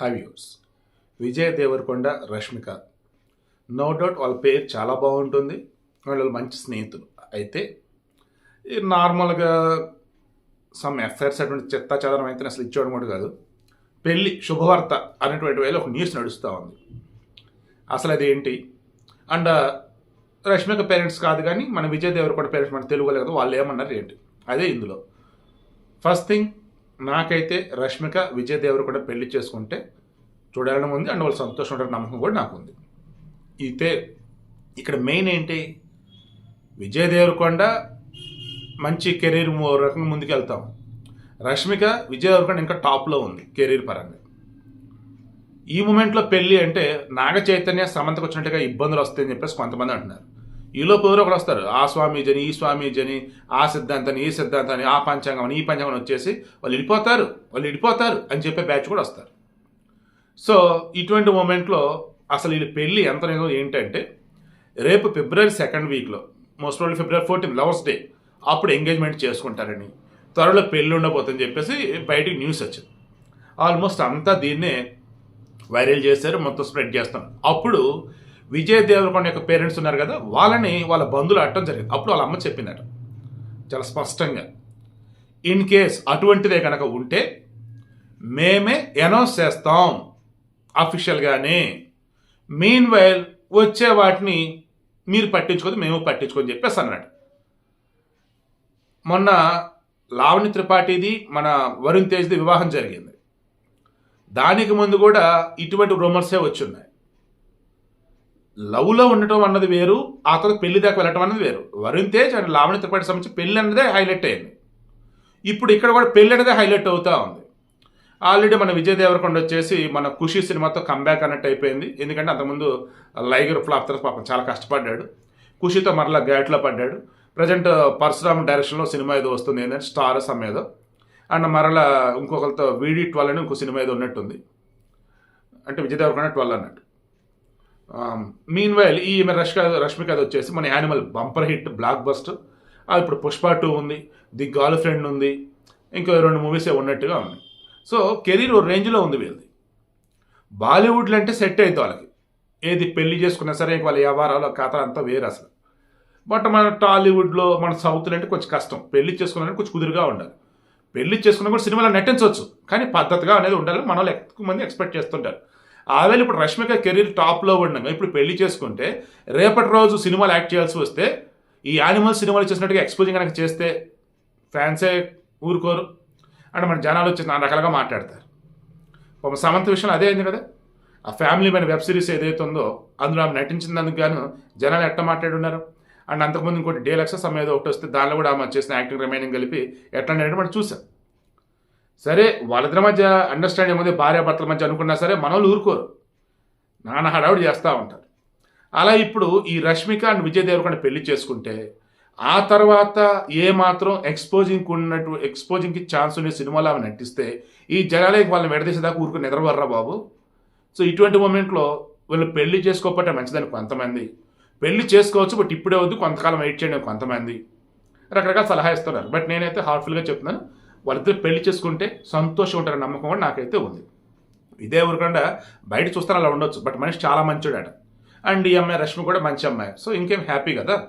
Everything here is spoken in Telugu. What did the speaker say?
Have use Vijay Deverakonda Rashmika. No doubt వాళ్ళ పేరు చాలా బాగుంటుంది. వాళ్ళు మంచి స్నేహితులు. అయితే నార్మల్గా సమ్ ఎఫ్ఐఆర్స్ అటువంటి చెత్త చదవడం అయితే అసలు ఇచ్చేయడం కూడా కాదు. పెళ్ళి శుభవార్త అనేటువంటి వేళ ఒక న్యూస్ నడుస్తూ ఉంది. అసలు అది ఏంటి? అండ్ రష్మిక పేరెంట్స్ కాదు కానీ మన విజయ్ దేవరకొండ పేరెంట్స్ మన తెలుగు కదా వాళ్ళు ఏమన్నారు ఏంటి? అదే ఇందులో. ఫస్ట్ థింగ్ నాకైతే రష్మిక విజయ్ దేవరకొండ పెళ్ళి చేసుకుంటే చూడాలని ఉంది. అండ్ వాళ్ళు సంతోషం ఉంటారు నమ్మకం కూడా నాకు ఉంది అయితే ఇక్కడ మెయిన్ ఏంటి? విజయ్ దేవరకొండ మంచి కెరీర్ రకంగా ముందుకు వెళ్తాం రష్మిక విజయ్ దేవరకొండ ఇంకా టాప్లో ఉంది కెరీర్ పరంగా. ఈ మూమెంట్లో పెళ్ళి అంటే నాగ చైతన్య సమంతకు వచ్చినట్టుగా ఇబ్బందులు వస్తాయని చెప్పేసి కొంతమంది అంటున్నారు. ఈలోపు ఎవరో ఒకరు వస్తారు. ఆ స్వామీజని ఈ స్వామీజని ఆ సిద్ధాంతాన్ని ఈ సిద్ధాంతాన్ని ఆ పంచాంగం అని ఈ పంచాంగం అని వచ్చేసి వాళ్ళు విడిపోతారు వాళ్ళు ఇడిపోతారు అని చెప్పే బ్యాచ్ కూడా వస్తారు. సో ఇటువంటి మూమెంట్లో అసలు వీళ్ళ పెళ్ళి ఎంత ఏంటంటే రేపు ఫిబ్రవరి సెకండ్ వీక్లో most probably February fourteen lovers day అప్పుడు ఎంగేజ్మెంట్ చేసుకుంటారని త్వరలో పెళ్ళి ఉండబోతుందని చెప్పేసి బయటికి న్యూస్ వచ్చింది. ఆల్మోస్ట్ అంతా దీన్నే వైరల్ చేశారు మొత్తం స్ప్రెడ్ చేస్తాం. అప్పుడు విజయ్ దేవరకొండ యొక్క పేరెంట్స్ ఉన్నారు కదా వాళ్ళని వాళ్ళ బంధువులు అట్టడం జరిగింది. అప్పుడు వాళ్ళ అమ్మ చెప్పిందట చాలా స్పష్టంగా. ఇన్ కేస్ అటువంటిదే కనుక ఉంటే మేమే అనౌన్స్ చేస్తాం అఫీషియల్గానే. మెయిన్ వైల్ వచ్చే వాటిని మీరు పట్టించుకోదు మేము పట్టించుకొని చెప్పేసి అన్నాడు. మొన్న లావణి త్రిపాఠిది మన వరుణ్ తేజ్ది వివాహం జరిగింది. దానికి ముందు కూడా ఇటువంటి రూమర్సే వచ్చున్నాయి. లవ్లో ఉండటం అన్నది వేరు ఆ తర్వాత పెళ్ళి దాకా వెళ్ళటం అన్నది వేరు. వరుణ్ తేజ్ అండ్ లావణి త్రిపాఠి సంబంధించి పెళ్ళి అన్నదే హైలైట్ అయింది ఇప్పుడు ఇక్కడ కూడా పెళ్ళి అనేది హైలైట్ అవుతూ ఉంది. ఆల్రెడీ మన విజయ్ దేవరకొండ వచ్చేసి మన ఖుషి సినిమాతో కంబ్యాక్ అన్నట్టు అయిపోయింది. ఎందుకంటే అంతకుముందు లైగర్ ఫ్లాప్ తర్వాత పాపం చాలా కష్టపడ్డాడు. ఖుషితో మరలా గ్యాట్లో పడ్డాడు. ప్రజెంట్ పరశురామ్ డైరెక్షన్లో సినిమా ఏదో వస్తుంది ఏంటంటే స్టార్ సమ్ అండ్ మరలా ఇంకొకరితో వీడి ట్వెల్వ్ అని ఇంకో సినిమా ఏదో ఉన్నట్టుంది. అంటే విజయ్ దేవరకొండ ట్వెల్వ్ అన్నట్టు. Um, మీన్ వైల్ ఈ రష్క రష్మిక అది వచ్చేసి మన Animal bumper hit blockbuster అది ఇప్పుడు పుష్ప టూ ఉంది ది గర్ల్ ఫ్రెండ్ ఉంది ఇంకో రెండు మూవీసే ఉన్నట్టుగా ఉంది సో కెరీర్ ఓ రేంజ్లో ఉంది వీళ్ళది. బాలీవుడ్లో అంటే సెట్ అవుతుంది వాళ్ళకి. ఏది పెళ్ళి చేసుకున్నా సరే వాళ్ళ వ్యవహారాలు కథ అంతా వేరు అసలు. బట్ మన టాలీవుడ్లో మన సౌత్లో అంటే కొంచెం కష్టం. పెళ్ళి చేసుకున్నారంటే కొంచెం కుదురుగా ఉండాలి. పెళ్ళి చేసుకున్నా కూడా సినిమాలో నటించవచ్చు కానీ పద్ధతిగా అనేది ఉండాలి మన వాళ్ళు ఎక్కువ మంది ఎక్స్పెక్ట్ చేస్తుంటారు. ఆవేళ ఇప్పుడు రష్మిక కెరీర్ టాప్లో ఉండగా ఇప్పుడు పెళ్ళి చేసుకుంటే రేపటి రోజు సినిమాలు యాక్ట్ చేయాల్సి వస్తే ఈ యానిమల్ సినిమాలు చేసినట్టుగా ఎక్స్పోజింగ్ కనుక చేస్తే ఫ్యాన్సే ఊరుకోరు. అంటే మన జనాలు వచ్చి నాన్న రకాలుగా మాట్లాడతారు. పాపం సమంత విషయంలో అదే అయింది కదా. ఆ ఫ్యామిలీ మైన వెబ్ సిరీస్ ఏదైతే ఉందో అందులో ఆమె నటించినందుకు గాను జనాలు ఎట్ట మాట్లాడున్నారు అండ్ అంతకుముందు ఇంకోటి డే సమయం ఏదో ఒకటి వస్తే దానిలో కూడా ఆమె చేసిన యాక్టింగ్ రిమైనింగ్ కలిపి ఎట్లా అంటే మనం చూసాం సరే వాళ్ళిద్దరి మధ్య అండర్స్టాండింగ్ ఉంది భార్య భర్తల మధ్య అనుకున్నా సరే మనోళ్ళు ఊరుకోరు. నాన్న హడావుడి చేస్తూ ఉంటారు అలా ఇప్పుడు ఈ రష్మిక అండ్ విజయ్ దేవరకొండ పెళ్ళి చేసుకుంటే ఆ తర్వాత ఏ మాత్రం ఎక్స్పోజింగ్ ఉన్నట్టు ఎక్స్పోజింగ్కి ఛాన్స్ ఉండే సినిమాలో ఆమె నటిస్తే ఈ జనాలకి వాళ్ళని విడదీసేదాకా ఊరుకుని నిద్రవర్రా బాబు? సో ఇటువంటి మూమెంట్లో వీళ్ళు పెళ్ళి చేసుకోకపోతే మంచిదని కొంతమంది. పెళ్ళి చేసుకోవచ్చు బట్ ఇప్పుడే వద్దు కొంతకాలం వెయిట్ చేయండి కొంతమంది. రకరకాల సలహా ఇస్తున్నారు. బట్ నేనైతే హార్ట్ఫుల్గా చెప్తున్నాను. వాళ్ళిద్దరు పెళ్ళి చేసుకుంటే సంతోషం ఉంటారని నమ్మకం కూడా నాకైతే ఉంది. ఇదే ఊరకుండా బయట చూస్తాను అలా ఉండొచ్చు బట్ మనిషి చాలా మంచోడట. అండ్ ఈ అమ్మాయి రష్మి కూడా మంచి అమ్మాయి. సో ఇంకేం హ్యాపీ కదా?